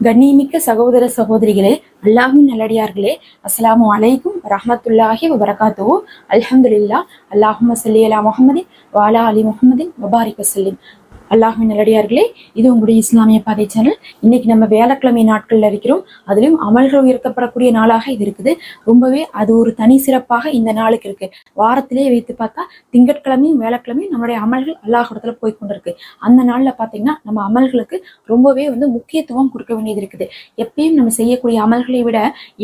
கண்ணியமிக்க சகோதர சகோதரிகளே அல்லாஹின் நல்லடியார்களே அஸ்லாமு அலைக்கும் ரஹமத்துல்லாஹி வபரகாத்துஹு. அல்ஹம்துல்லா அல்லாஹும்ம சல்லி அலா முஹம்மதின் வாலா அலி முஹம்மதின் வபாரிக் வசல்லிம் அல்லாஹின் நல்லடியார்களே இது உங்களுடைய இஸ்லாமிய பாதை சேனல் இன்னைக்கு நம்ம வேலைக்கிழமை நாட்கள்ல இருக்கிறோம். அதுலயும் அமல்கள் உயர்த்தப்படக்கூடிய நாளாக இது இருக்குது. ரொம்பவே அது ஒரு தனி சிறப்பாக இந்த நாளுக்கு இருக்கு. வாரத்திலே வைத்து பார்த்தா திங்கட்கிழமையும் வேலைக்கிழமையும் நம்மளுடைய அமல்கள் அல்லாஹ் இடத்துல போய் கொண்டிருக்கு. அந்த நாள்ல பாத்தீங்கன்னா நம்ம அமல்களுக்கு ரொம்பவே வந்து முக்கியத்துவம் கொடுக்க வேண்டியது இருக்குது. எப்பயும் நம்ம செய்யக்கூடிய அமல்களை விட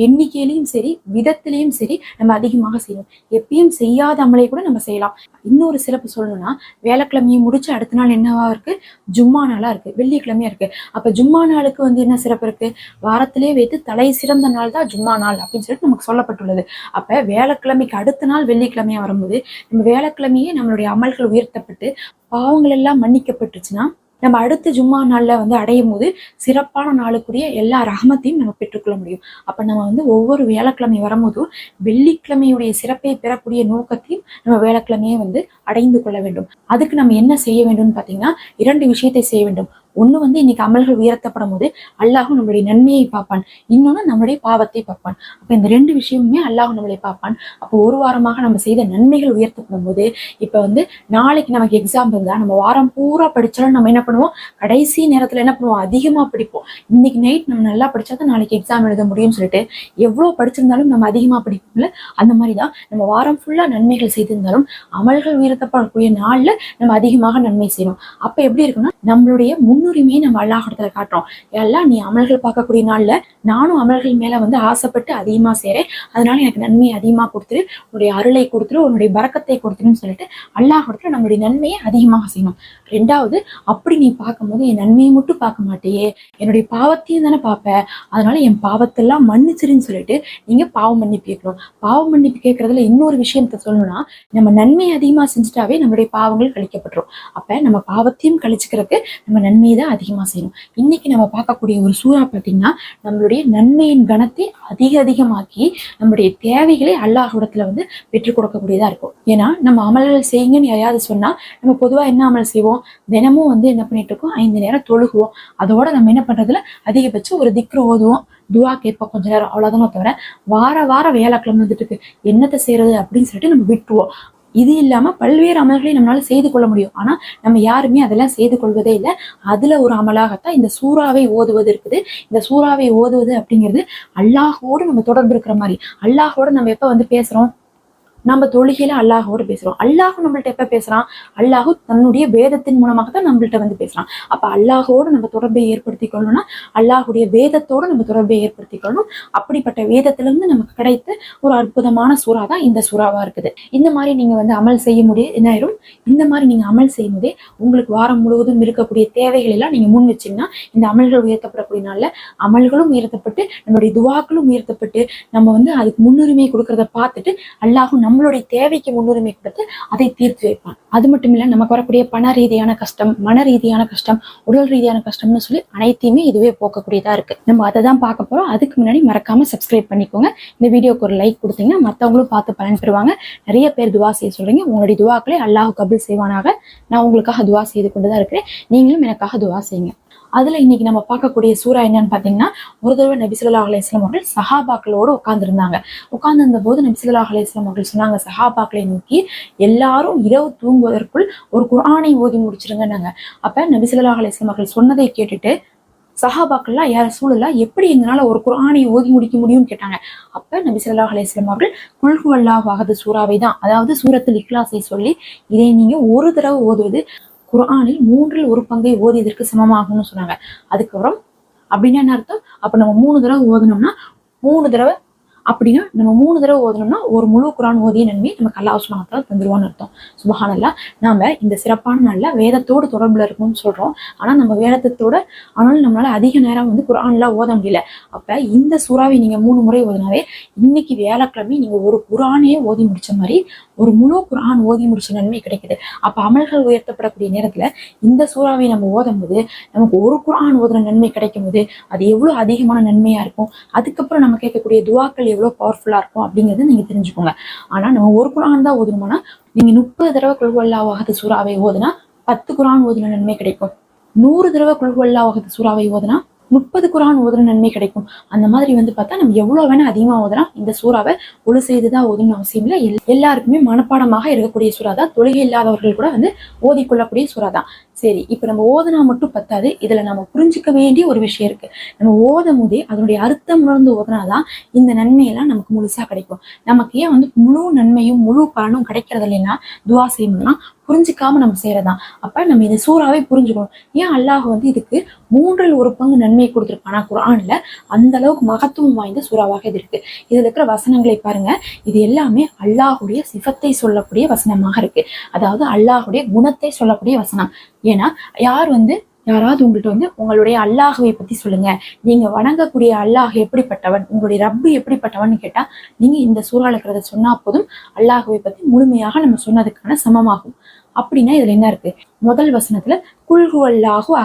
எண்ணிக்கையிலையும் சரி விதத்திலையும் சரி நம்ம அதிகமாக செய்யணும். எப்பயும் செய்யாத அமலை கூட நம்ம செய்யலாம். இன்னொரு சிறப்பு சொல்லணும்னா வேலைக்கிழமையை முடிச்சு அடுத்த நாள் என்னவா இருக்கு. ஜும்மா நாளா இருக்கு. வெள்ளிக்கிழமையா இருக்கு. அப்ப ஜும்மா நாளுக்கு வந்து என்ன சிறப்பு இருக்கு? வாரத்திலே வைத்து தலை சிறந்த நாள் தான் ஜும்மா நாள் அப்படின்னு சொல்லிட்டு நமக்கு சொல்லப்பட்டுள்ளது. அப்ப வேலைக்கிழமைக்கு அடுத்த நாள் வெள்ளிக்கிழமையா வரும்போது நம்ம வேலைக்கிழமையே நம்மளுடைய அமல்கள் உயர்த்தப்பட்டு பாவங்கள் எல்லாம் மன்னிக்கப்பட்டுச்சுன்னா நம்ம அடுத்த ஜும்மா நாள்ல வந்து அடையும் போது சிறப்பான நாளுக்குரிய எல்லா ரகமத்தையும் நம்ம பெற்றுக்கொள்ள முடியும். அப்ப நம்ம வந்து ஒவ்வொரு வேலைக்கிழமை வரும்போதும் வெள்ளிக்கிழமையுடைய சிறப்பை பெறக்கூடிய நோக்கத்தையும் நம்ம வேலைக்கிழமையே வந்து அடைந்து கொள்ள வேண்டும். அதுக்கு நம்ம என்ன செய்ய வேண்டும்னு பார்த்தீங்கன்னா இரண்டு விஷயத்தை செய்ய வேண்டும். ஒன்று வந்து இன்னைக்கு அமல்கள் உயர்த்தப்படும் போது அல்லாஹும் நம்மளுடைய நன்மையை பார்ப்பான். இன்னொன்று நம்மளுடைய பாவத்தை பார்ப்பான். அப்போ இந்த ரெண்டு விஷயமுமே அல்லாஹ் நம்மளை பார்ப்பான். அப்போ ஒரு வாரமாக நம்ம செய்த நன்மைகள் உயர்த்தப்படும் போது இப்போ வந்து நாளைக்கு நமக்கு எக்ஸாம் இருந்தா நம்ம வாரம் பூரா படித்தாலும் நம்ம என்ன பண்ணுவோம்? கடைசி நேரத்தில் என்ன பண்ணுவோம்? அதிகமாக படிப்போம். இன்னைக்கு நைட் நம்ம நல்லா படித்தா தான் நாளைக்கு எக்ஸாம் எழுத முடியும்னு சொல்லிட்டு எவ்வளோ படிச்சிருந்தாலும் நம்ம அதிகமாக படிப்போம்ல? அந்த மாதிரி தான் நம்ம வாரம் ஃபுல்லாக நன்மைகள் செய்திருந்தாலும் அமல்கள் உயர்த்தப்படக்கூடிய நாளில் நம்ம அதிகமாக நன்மை செய்யணும். அப்போ எப்படி இருக்குன்னா நம்மளுடைய முன் முன்னுரிமையை நம்ம அல்லாஹிடத்துல காட்டுறோம். எல்லாம் நீ அமல்கள் பார்க்கக்கூடிய நாள்ல நானும் அமல்கள் மேல வந்து ஆசைப்பட்டு அதிகமா செய்றேன். அதனால எனக்கு நன்மையை அதிகமா கொடுத்துரு. உன்னுடைய அருளை கொடுத்துரு. உன்னுடைய பறக்கத்தை கொடுத்துருன்னு சொல்லிட்டு அல்லாஹிடத்துல நம்மளுடைய நன்மையை அதிகமாக செய்யணும். ரெண்டாவது அப்படி நீ பார்க்கும்போது என் நன்மையை மட்டும் பார்க்க மாட்டேயே. என்னுடைய பாவத்தையும் தானே பார்ப்பேன் அதனால என் பாவத்தெல்லாம் மன்னிச்சிருன்னு சொல்லிட்டு நீங்க பாவம் மன்னிப்பு கேட்கணும். பாவம் மன்னிப்பு கேட்கறதுல இன்னொரு விஷயத்த சொல்லணும்னா நம்ம நன்மையை அதிகமா செஞ்சுட்டாவே நம்மளுடைய பாவங்கள் கழிக்கப்பட்டுரும். அப்ப நம்ம பாவத்தையும் கழிச்சுக்கிறதுக்கு நம்ம நன்மையை தான் அதிகமா செய்யணும். இன்னைக்கு நம்ம பார்க்கக்கூடிய ஒரு சூறா பார்த்தீங்கன்னா நம்மளுடைய நன்மையின் கணத்தை அதிக அதிகமாக்கி நம்மளுடைய தேவைகளை அல்லாஹ்விடத்துல வந்து பெற்றுக் கொடுக்கக்கூடியதா இருக்கும். ஏன்னா நம்ம அமல்கள் செய்யுங்கன்னு யாராவது சொன்னா நம்ம பொதுவா என்ன அமல் செய்வோம்? தினமும் வந்து என்ன பண்ணிட்டு இருக்கோம்? ஐந்து நேரம் தொழுகுவோம். அதோட நம்ம என்ன பண்றதுல? அதிகபட்சம் ஒரு திக்ரு ஓதுவோம். துவா கேட்போம் கொஞ்ச நேரம். அவ்வளவுதானே தவிர வார வாரம் வேலைக்கிழமை வந்துட்டு இருக்கு. என்னத்தை செய்யறது அப்படின்னு சொல்லிட்டு நம்ம விட்டுருவோம். இது இல்லாம பல்வேறு அமல்களை நம்மளால செய்து கொள்ள முடியும். ஆனா நம்ம யாருமே அதெல்லாம் செய்து கொள்வதே இல்லை. அதுல ஒரு அமலாகத்தான் இந்த சூறாவை ஓதுவது இருக்குது. இந்த சூறாவை ஓதுவது அப்படிங்கிறது அல்லாஹோடு நம்ம தொடர்பு இருக்கிற மாதிரி. அல்லாஹோடு நம்ம எப்ப வந்து பேசுறோம்? நம்ம தொழுகையில அல்லாஹோட பேசுறோம். அல்லாஹ் நம்மள்ட்ட எப்ப பேசுறான்? அல்லாஹு தன்னுடைய வேதத்தின் மூலமாக தான் நம்மள்ட்ட வந்து பேசுறான். அப்ப அல்லாஹோடு நம்ம தொடர்பை ஏற்படுத்தி கொள்ளணும்னா அல்லாஹுடைய வேதத்தோடு நம்ம தொடர்பை ஏற்படுத்தி கொள்ளணும். அப்படிப்பட்ட வேதத்துல இருந்து நமக்கு கிடைத்த ஒரு அற்புதமான சூறா தான் இந்த சூறாவா இருக்குது. இந்த மாதிரி நீங்க வந்து அமல் செய்ய முடியும் என்ன ஆயிரும்? இந்த மாதிரி நீங்க அமல் செய்யும் போதே உங்களுக்கு வாரம் முழுவதும் இருக்கக்கூடிய தேவைகள் எல்லாம் நீங்க முன் வச்சீங்கன்னா இந்த அமல்கள் உயர்த்தப்படக்கூடிய நாள்ல அமல்களும் உயர்த்தப்பட்டு நம்மளுடைய துவாக்களும் உயர்த்தப்பட்டு நம்ம வந்து அதுக்கு முன்னுரிமை கொடுக்கறத பார்த்துட்டு அல்லாஹும் நம்மளுடைய தேவைக்கு முன்னுரிமை கொடுத்து அதை தீர்த்து வைப்பான். அது மட்டும் இல்லை நமக்கு வரக்கூடிய பண ரீதியான கஷ்டம் மன ரீதியான கஷ்டம் உடல் ரீதியான கஷ்டம்னு சொல்லி அனைத்தையுமே இதுவே போக்கக்கூடியதா இருக்கு. நம்ம அதை தான் பார்க்க போறோம். அதுக்கு முன்னாடி மறக்காம சப்ஸ்கிரைப் பண்ணிக்கோங்க. இந்த வீடியோக்கு ஒரு லைக் கொடுத்தீங்கன்னா மற்றவங்களும் பார்த்து பலன் பெறுவாங்க. நிறைய பேர் துவா செய்ய சொல்றீங்க. உங்களுடைய துவாக்களை அல்லாஹ் கபில் செய்வானாக. நான் உங்களுக்காக துவா செய்து கொண்டு தான் இருக்கிறேன். நீங்களும் எனக்காக துவா செய்யுங்க. அதுல இன்னைக்கு நம்ம பார்க்கக்கூடிய சூறா என்னன்னு பாத்தீங்கன்னா ஒரு தடவை நபிசுல்லா ஸல்லல்லாஹு அவர்கள் சஹாபாக்களோடு உட்கார்ந்திருந்தாங்க. உட்கார்ந்திருந்த போது நபி ஸல்லல்லாஹு அவர்கள் சொன்னாங்க சொன்னாங்க சஹாபாக்களை நோக்கி எல்லாரும் இரவு தூங்குவதற்குள் ஒரு குரானை ஓதி முடிச்சிருங்கன்னாங்க. அப்ப நபி ஸல்லல்லாஹு அவர்கள் சொன்னதை கேட்டுட்டு சஹாபாக்கள்லாம் யார் சூழலா எப்படி எங்களால ஒரு குரானை ஓதி முடிக்க முடியும்னு கேட்டாங்க. அப்ப நபி ஸல்லல்லாஹு அலைஹி அவர்கள் குல்ஹு அல்லாஹ் சூறாவை தான். அதாவது சூரத்தில் இக்லாஸை சொல்லி இதை நீங்க ஒரு தடவை ஓதுவது குரானில் மூன்றில் ஒரு பங்கை ஓதியதற்கு சமமாகும்னு சொன்னாங்க. அதுக்கப்புறம் அப்படின்னா என்ன அர்த்தம்? அப்ப நம்ம மூணு தடவை ஓதனோம்னா மூணு தடவை அப்படின்னா நம்ம மூணு தடவை ஓதணும்னா ஒரு முழு குரான் ஓதிய நன்மை நமக்கு அல்லா சுப்ஹானஹு தந்துருவான்னு அர்த்தம். சுபஹானல்லா நாம இந்த சிறப்பான நாளில் வேதத்தோடு தொடர்பில் இருக்கும்னு சொல்கிறோம் ஆனால் நம்ம வேதத்தோட ஆனாலும் நம்மளால் அதிக நேரம் வந்து குரான்லாம் ஓத முடியல. அப்போ இந்த சூறாவை நீங்கள் மூணு முறை ஓதினாவே இன்னைக்கு வியாழக்கிழமை நீங்கள் ஒரு குரானே ஓதி முடிச்ச மாதிரி ஒரு முழு குரான் ஓதி முடிச்ச நன்மை கிடைக்குது. அப்ப அமல்கள் உயர்த்தப்படக்கூடிய நேரத்துல இந்த சூறாவை நம்ம ஓதும் போது நமக்கு ஒரு குரான் ஓதுற நன்மை கிடைக்கும் போது அது எவ்வளவு அதிகமான நன்மையா இருக்கும்? அதுக்கப்புறம் நம்ம கேட்கக்கூடிய துவாக்கள் எவ்வளவு பவர்ஃபுல்லா இருக்கும் அப்படிங்கறத நீங்க தெரிஞ்சுக்கோங்க. ஆனா நம்ம ஒரு குரான் தான் ஓதணுமானா நீங்க முப்பது தடவை குழுவல்லா சூறாவை ஓதுனா பத்து குரான் ஓதுன நன்மை கிடைக்கும். நூறு தடவை குழுவல்லா சூறாவை ஓதுனா முப்பது குரான் ஓதுற நன்மை கிடைக்கும். அந்த மாதிரி வந்து பார்த்தா நம்ம எவ்வளவு வேணா அதிகமா ஓதலாம். இந்த சூறாவை ஒழு செய்துதான் ஓதுன்னு அவசியம் இல்லை. எல்லாருக்குமே மனப்பாடமாக இருக்கக்கூடிய சூறா தான் தொழுகை இல்லாதவர்கள் கூட வந்து ஓதிக்கொள்ளக்கூடிய சூறா தான் சரி இப்போ நம்ம ஓதுனா மட்டும் பத்தாது. இதுல நம்ம புரிஞ்சுக்க வேண்டிய ஒரு விஷயம் இருக்கு. நம்ம ஓதும் போதே அதனுடைய அர்த்தம் உணர்ந்து ஓதுனாதான் இந்த நன்மையெல்லாம் நமக்கு முழுசா கிடைக்கும். நமக்கு ஏன் வந்து முழு நன்மையும் முழு பலனும் கிடைக்கிறது இல்லைன்னா துவா செய்யணும்னா புரிஞ்சுக்காம நம்ம செய்யறதான் அப்ப நம்ம இதை சூறாவே புரிஞ்சுக்கணும். ஏன் அல்லாஹ் வந்து இதுக்கு மூன்றில் ஒரு பங்கு நன்மை கொடுத்துருப்பானா? குரான்ல அந்த அளவுக்கு மகத்துவம் வாய்ந்த சூறாவாக இது இருக்கு. இதுல இருக்கிற வசனங்களை பாருங்க. இது எல்லாமே அல்லாஹுடைய சிவத்தை சொல்லக்கூடிய வசனமாக இருக்கு. அதாவது அல்லாஹுடைய குணத்தை சொல்லக்கூடிய வசனம். ஏன்னா யார் வந்து யாராவது உங்கள்கிட்ட வந்து உங்களுடைய அல்லாஹுவை பத்தி சொல்லுங்க. நீங்க வணங்கக்கூடிய அல்லாஹ் எப்படிப்பட்டவன் உங்களுடைய ரப்பு எப்படிப்பட்டவன் கேட்டா நீங்க இந்த சூறால இருக்கிறத சொன்னா போதும் அல்லாஹுவை பத்தி முழுமையாக நம்ம சொன்னதுக்கான சமமாகும். அப்படின்னா இதுல என்ன இருக்கு? முதல் வசனத்துல குல்கு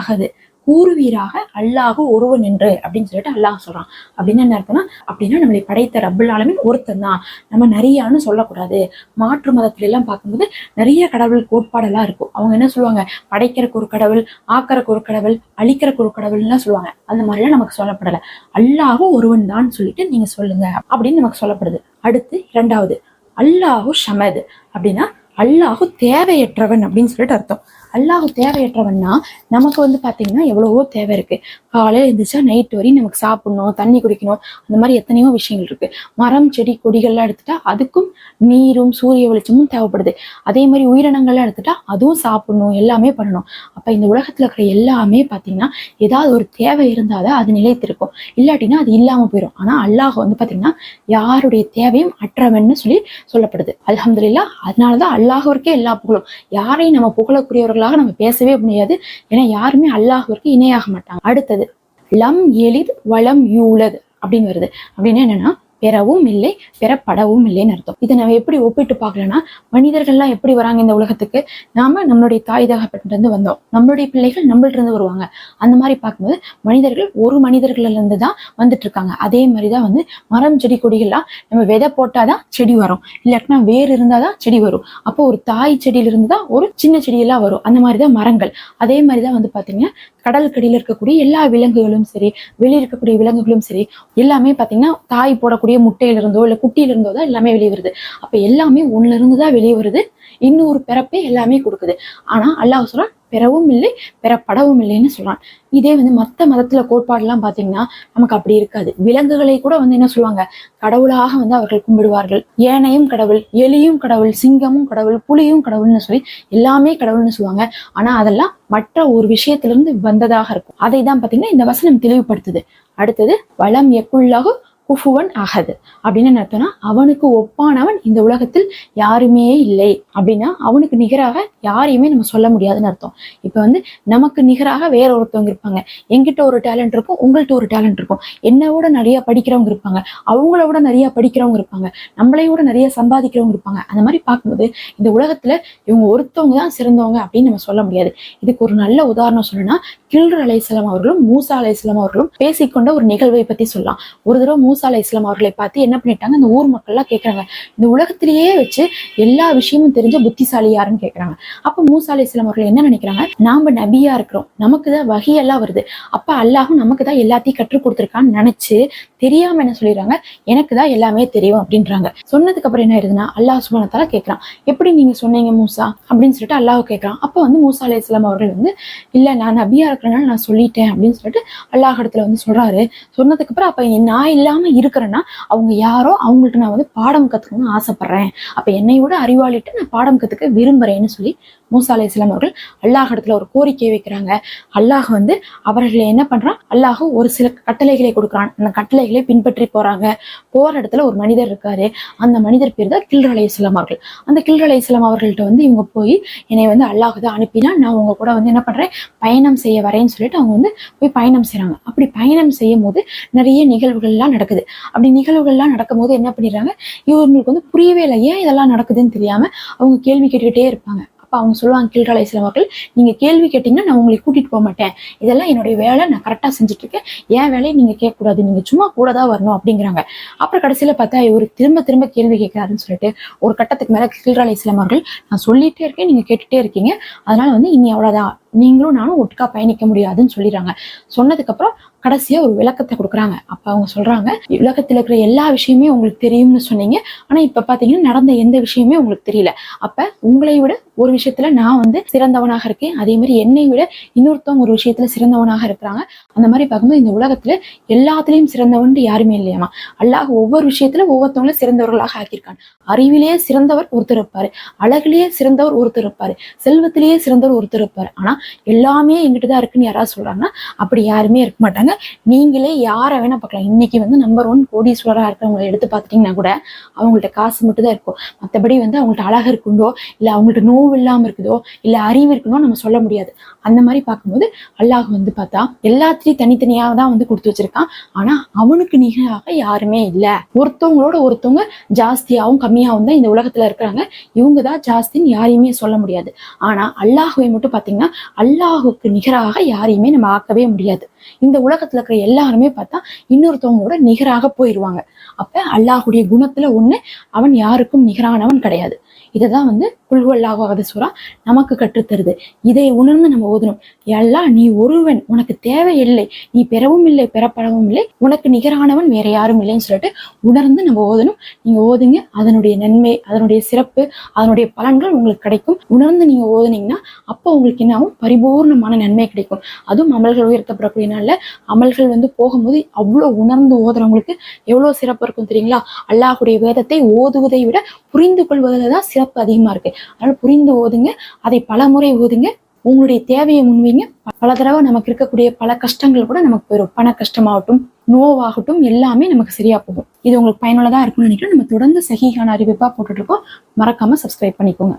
அகது கூறுவீராக அல்லாஹு ஒருவன் என்று அப்படின்னு சொல்லிட்டு அல்லாஹ் சொல்றான். அப்படின்னு என்ன அர்த்தம்னா அப்படின்னா நம்மளை படைத்த ரப்பல் ஆலமின் ஒருத்தன் தான். நம்ம நிறையான்னு சொல்லக்கூடாது. மாற்று மதத்துல எல்லாம் பார்க்கும்போது நிறைய கடவுள் கோட்பாடெல்லாம் இருக்கும். அவங்க என்ன சொல்லுவாங்க? படைக்கிறக்கு ஒரு கடவுள் ஆக்கறக்கு ஒரு கடவுள் அழிக்கிறக்கு ஒரு கடவுள்லாம் சொல்லுவாங்க. அந்த மாதிரிலாம் நமக்கு சொல்லப்படலை. அல்லாஹு ஒருவன் தான் சொல்லிட்டு நீங்க சொல்லுங்க அப்படின்னு நமக்கு சொல்லப்படுது. அடுத்து இரண்டாவது அல்லாஹு ஷமது. அப்படின்னா அல்லாஹு தேவையற்றவன் அப்படின்னு சொல்லிட்டு அர்த்தம். அல்லாஹு தேவையற்றவன்னா நமக்கு வந்து பாத்தீங்கன்னா எவ்வளவோ தேவை இருக்கு. காலையில் எழுந்திரிச்சா நைட் வரையும் நமக்கு சாப்பிடணும் தண்ணி குடிக்கணும் அந்த மாதிரி எத்தனையோ விஷயங்கள் இருக்கு. மரம் செடி கொடிகள்லாம் எடுத்துட்டா அதுக்கும் நீரும் சூரிய வெளிச்சமும் தேவைப்படுது. அதே மாதிரி உயிரினங்கள்லாம் எடுத்துட்டா அதுவும் சாப்பிடணும் எல்லாமே பண்ணணும். அப்ப இந்த உலகத்துல இருக்கிற எல்லாமே பாத்தீங்கன்னா ஏதாவது ஒரு தேவை இருந்தாதான் அது நிலைத்திருக்கும். இல்லாட்டினா அது இல்லாம போயிடும் ஆனா அல்லாஹ் வந்து பாத்தீங்கன்னா யாருடைய தேவையும் அற்றவன்னு சொல்லி சொல்லப்படுது. அல்ஹம்துலில்லாஹ் அதனாலதான் அல்லாஹருக்கே எல்லா புகழும். யாரையும் நம்ம புகழக்கூடியவர்களாக நம்ம பேசவே முடியாது. ஏன்னா யாருமே அல்லாஹுவிற்கு இணையாக மாட்டாங்க. அடுத்தது லம் எளித் வளம் யூலது அப்படின்னு வருது. அப்படின்னு என்னன்னா பெறவும் இல்லை பெறப்படவும் இல்லைன்னு அர்த்தம். இதை நம்ம எப்படி ஒப்பிட்டு பார்க்கலன்னா மனிதர்கள்லாம் எப்படி வராங்க இந்த உலகத்துக்கு? நாம நம்மளுடைய தாய் தகப்பட்டிருந்து வந்தோம். நம்மளுடைய பிள்ளைகள் நம்மள்ட்ட இருந்து வருவாங்க. அந்த மாதிரி பார்க்கும்போது மனிதர்கள் ஒரு மனிதர்கள்ல இருந்து தான் வந்துட்டு இருக்காங்க அதே மாதிரி தான் வந்து மரம் செடி கொடிகள்லாம் நம்ம விதை போட்டாதான் செடி வரும். இல்லாட்டினா வேர் இருந்தாதான் செடி வரும். அப்போ ஒரு தாய் செடியிலிருந்து தான் ஒரு சின்ன செடியெல்லாம் வரும். அந்த மாதிரி தான் மரங்கள். அதே மாதிரி தான் வந்து பாத்தீங்கன்னா கடலுக்கடியில் இருக்கக்கூடிய எல்லா விலங்குகளும் சரி வெளியே இருக்கக்கூடிய விலங்குகளும் சரி எல்லாமே பாத்தீங்கன்னா தாய் போடக்கூடிய முட்டையில இருந்தோ இல்ல குட்டியில இருந்தோ தான் எல்லாமே வெளியே வருது. அப்ப எல்லாமே ஒண்ணுல இருந்து தான் வெளியே வருது. இன்னொரு பிறப்பே எல்லாமே கொடுக்குது. ஆனா அல்லாஹ் சொல்றான் பெறவும் இல்லை பெறப்படவும் இல்லைன்னு சொல்றான். இதே வந்து மத்த மதத்துல கோட்பாடுலாம் பாத்தீங்கன்னா நமக்கு அப்படி இருக்காது. விலங்குகளை கூட வந்து என்ன சொல்லுவாங்க? கடவுளாக வந்து அவர்கள் கும்பிடுவார்கள். ஏனையும் கடவுள் எலியும் கடவுள் சிங்கமும் கடவுள் புலியும் கடவுள்னு சொல்லி எல்லாமே கடவுள்னு சொல்லுவாங்க. ஆனா அதெல்லாம் மற்ற ஒரு விஷயத்திலிருந்து வந்ததாக இருக்கும். அதை தான் பாத்தீங்கன்னா இந்த வசனம் தெளிவுபடுத்துது. அடுத்தது வளம் எக்குள்ளாகும் குஃபுவன் அகது அப்படின்னு என்ன அர்த்தம்னா அவனுக்கு ஒப்பானவன் இந்த உலகத்தில் யாருமே இல்லை அப்படின்னா அவனுக்கு நிகராக யாரையுமே நம்ம சொல்ல முடியாதுன்னு அர்த்தம். இப்போ வந்து நமக்கு நிகராக வேற ஒருத்தவங்க இருப்பாங்க. என்கிட்ட ஒரு டேலண்ட் இருக்கும் உங்கள்கிட்ட ஒரு டேலண்ட் இருக்கும். என்னோட நிறைய படிக்கிறவங்க இருப்பாங்க. அவங்கள விட நிறைய படிக்கிறவங்க இருப்பாங்க. நம்மளையோட நிறைய சம்பாதிக்கிறவங்க இருப்பாங்க. அந்த மாதிரி பார்க்கும்போது இந்த உலகத்துல இவங்க ஒருத்தவங்க தான் சிறந்தவங்க அப்படின்னு நம்ம சொல்ல முடியாது. இதுக்கு ஒரு நல்ல உதாரணம் சொல்லணும்னா கில்ரு அலைசலாம் அவர்களும் மூசா அலைசலாம் அவர்களும் பேசிக்கொண்ட ஒரு நிகழ்வை பத்தி சொல்லலாம். ஒரு தடவை மூசா அலைசலாம் அவர்களை பார்த்து என்ன பண்ணிட்டாங்க? இந்த ஊர் மக்கள்லாம் கேட்குறாங்க இந்த உலகத்திலேயே வச்சு எல்லா விஷயமும் தெரிஞ்ச புத்திசாலி யாருன்னு கேட்குறாங்க அப்போ மூசா அலைசலாம் அவர்கள் என்ன நினைக்கிறாங்க? நாம் நபியாக இருக்கிறோம். நமக்கு தான் வகையெல்லாம் வருது. அப்போ அல்லாஹும் நமக்கு தான் எல்லாத்தையும் கற்றுக் கொடுத்துருக்கான்னு நினச்சி தெரியாமல் என்ன சொல்லிடுறாங்க? எனக்கு தான் எல்லாமே தெரியும் அப்படின்றாங்க. சொன்னதுக்கு அப்புறம் என்ன ஆயிருதுன்னா அல்லாஹ் சுபானத்தால கேட்குறான் எப்படி நீங்கள் சொன்னீங்க மூசா? அப்படின்னு சொல்லிட்டு அல்லாஹ் கேட்குறான் அப்போ வந்து மூசா அலை இஸ்லாம் அவர்கள் வந்து இல்லை நான் நபியாக இருக்கிறனால நான் சொல்லிட்டேன். அப்படின்னு சொல்லிட்டு அல்லாஹ் இடத்துல வந்து சொல்கிறாரு சொன்னதுக்கு அப்புறம் நான் நான் இல்லாம இருக்கிறேன்னா அவங்க யாரோ அவங்கள்ட்ட நான் வந்து பாடம் கற்றுக்கணும்னு ஆசைப்படுறேன். அப்போ என்னை விட அறிவாளிட்டு நான் பாடம் கத்துக்க விரும்புகிறேன்னு சொல்லி மூசா அலை இஸ்லாம் அவர்கள் அல்லாஹ் இடத்துல ஒரு கோரிக்கை வைக்கிறாங்க. அல்லாஹ் வந்து அவர்களை என்ன பண்றான்? அல்லாஹ் ஒரு சில கட்டளைகளை கொடுக்குறான். அந்த கட்டளைகளை பின்பற்றி போறாங்க. போற இடத்துல ஒரு மனிதர் இருக்காரு. அந்த மனிதர் பேர் தான் கில்ர் அலை இஸ்லாம் அவர்கள். அந்த கில்ர் அலை இஸ்லாம் அவர்கள்ட்ட வந்து இவங்க போய் என்னை வந்து அல்லாஹ் தான் அனுப்பினா நான் உங்க கூட வந்து என்ன பண்றேன்? பயணம் செய்ய வரேன்னு சொல்லிட்டு அவங்க வந்து போய் பயணம் செய்கிறாங்க அப்படி பயணம் செய்யும் போது நிறைய நிகழ்வுகள்லாம் நடக்குது. அப்படி நிகழ்வுகள்லாம் நடக்கும்போது என்ன பண்ணிடுறாங்க? இவங்களுக்கு வந்து புரியவே இல்லை. ஏன் இதெல்லாம் நடக்குதுன்னு தெரியாம அவங்க கேள்வி கேட்டுக்கிட்டே இருப்பாங்க. அவங்க சொல்லுவாங்க கீழ்கால அலைஹிஸ்ஸலாம் அவர்கள் நீங்கள் கேள்வி கேட்டீங்கன்னா நான் உங்களை கூட்டிகிட்டு போக மாட்டேன். இதெல்லாம் என்னுடைய வேலை நான் கரெக்டாக செஞ்சுட்டு இருக்கேன் என் வேலையை நீங்கள் கேட்கக்கூடாது நீங்கள் சும்மா கூட தான் வரணும் அப்படிங்கிறாங்க. அப்புறம் கடைசியில் பார்த்தா இவர் திரும்ப திரும்ப கேள்வி கேட்கிறாருன்னு சொல்லிட்டு ஒரு கட்டத்துக்கு மேலே கீழ்கால அலைஹிஸ்ஸலாம் அவர்கள் நான் சொல்லிகிட்டே இருக்கேன் நீங்கள் கேட்டுகிட்டே இருக்கீங்க. அதனால் வந்து இனி அவ்வளோதான் நீங்களும் நானும் ஒட்டுக்கா பயணிக்க முடியாதுன்னு சொல்லிடுறாங்க. சொன்னதுக்கப்புறம் கடைசியா ஒரு விளக்கத்தை கொடுக்குறாங்க. அப்ப அவங்க சொல்றாங்க உலகத்துல இருக்கிற எல்லா விஷயமே உங்களுக்கு தெரியும்னு சொன்னீங்க. ஆனா இப்ப பாத்தீங்கன்னா நடந்த எந்த விஷயமே உங்களுக்கு தெரியல. அப்ப உங்களை விட ஒரு விஷயத்துல நான் வந்து சிறந்தவனாக இருக்கேன். அதே மாதிரி என்னை விட இன்னொருத்தவங்க ஒரு விஷயத்துல சிறந்தவனாக இருக்கிறாங்க. அந்த மாதிரி பார்க்கும்போது இந்த உலகத்துல எல்லாத்துலயும் சிறந்தவன் யாருமே இல்லையாமா அல்லாஹ் ஒவ்வொரு விஷயத்துல ஒவ்வொருத்தவங்களும் சிறந்தவர்களாக ஆக்கியிருக்கான். அறிவிலேயே சிறந்தவர் ஒருத்தர் இருப்பாரு. அழகிலேயே சிறந்தவர் ஒருத்தர் இருப்பாரு. செல்வத்திலேயே சிறந்தவர் ஒருத்தர் இருப்பாரு. ஆனா எல்லாமே எங்கிட்ட தான் இருக்குன்னு யாராவது சொல்றாங்கன்னா அப்படி யாருமே இருக்க மாட்டாங்க. நீங்களே யாரை வேணா பார்க்கலாம். இன்னைக்கு வந்து நம்பர் ஒன் கோடீஸ்வரா இருக்கிறவங்களை எடுத்து பார்த்துட்டீங்கன்னா கூட அவங்கள்ட்ட காசு மட்டும் தான் இருக்கும். மற்றபடி வந்து அவங்கள்ட்ட அழகு இருக்குண்டோ இல்லை அவங்கள்ட்ட நோவு இல்லாமல் இருக்குதோ இல்லை அறிவு இருக்குதோ நம்ம சொல்ல முடியாது. அந்த மாதிரி பார்க்கும்போது அல்லாஹ் வந்து பார்த்தா எல்லாத்திலையும் தனித்தனியாக தான் வந்து கொடுத்து வச்சிருக்கான். ஆனா அவனுக்கு நிகராக யாருமே இல்லை. ஒருத்தவங்களோட ஒருத்தவங்க ஜாஸ்தியாகவும் கம்மியாகவும் தான் இந்த உலகத்துல இருக்கிறாங்க. இவங்க தான் ஜாஸ்தின்னு யாரையுமே சொல்ல முடியாது. ஆனா அல்லாஹுவை மட்டும் பார்த்தீங்கன்னா அல்லாஹுக்கு நிகராக யாரையுமே நம்ம ஆக்கவே முடியாது. இந்த உலகத்துல இருக்கிற எல்லாருமே பார்த்தா இன்னொருத்தவங்களோட நிகராக போயிடுவாங்க அப்ப அல்லாஹுடைய குணத்துல ஒண்ணு அவன் யாருக்கும் நிகரானவன் கிடையாது. இதை தான் வந்து புல்வல்லாகாத சுறா நமக்கு கற்றுத்தருது. இதை உணர்ந்து நம்ம ஓதணும். எல்லாம் நீ ஒருவன் உனக்கு தேவையில்லை. நீ பெறவும் இல்லை பெறப்படவும் இல்லை. உனக்கு நிகரானவன் வேற யாரும் இல்லைன்னு சொல்லிட்டு உணர்ந்து நம்ம ஓதணும். நீங்க ஓதுங்க. அதனுடைய நன்மை அதனுடைய சிறப்பு அதனுடைய பலன்கள் உங்களுக்கு கிடைக்கும். உணர்ந்து நீங்க ஓதுனீங்கன்னா அப்போ உங்களுக்கு என்ன ஆகும் பரிபூர்ணமான நன்மை கிடைக்கும். அதுவும் அமல்கள் உயர்த்தப்படக்கூடிய நாளில் அமல்கள் வந்து போகும்போது அவ்வளோ உணர்ந்து ஓதுறவங்களுக்கு எவ்வளோ சிறப்பு இருக்கும் தெரியுங்களா? அல்லாஹுடைய வேதத்தை ஓதுவதை விட புரிந்து கொள்வதில் தான் சிறப்பு அதிகமா இருக்கு. அதனால புரிந்து ஓதுங்க. அதை பல முறை ஓதுங்க. உங்களுடைய தேவையை முன்வைங்க. பல தடவை நமக்கு இருக்கக்கூடிய பல கஷ்டங்கள் கூட நமக்கு போயிடும் பண கஷ்டமாகட்டும் நோவாகட்டும் எல்லாமே நமக்கு சரியா போகும். இது உங்களுக்கு பயனுள்ளதா இருக்கும்னு நினைக்கிறேன். நம்ம தொடர்ந்து சகிகான அறிவிப்பா போட்டுட்டு இருக்கோம். மறக்காம சப்ஸ்கிரைப் பண்ணிக்கோங்க.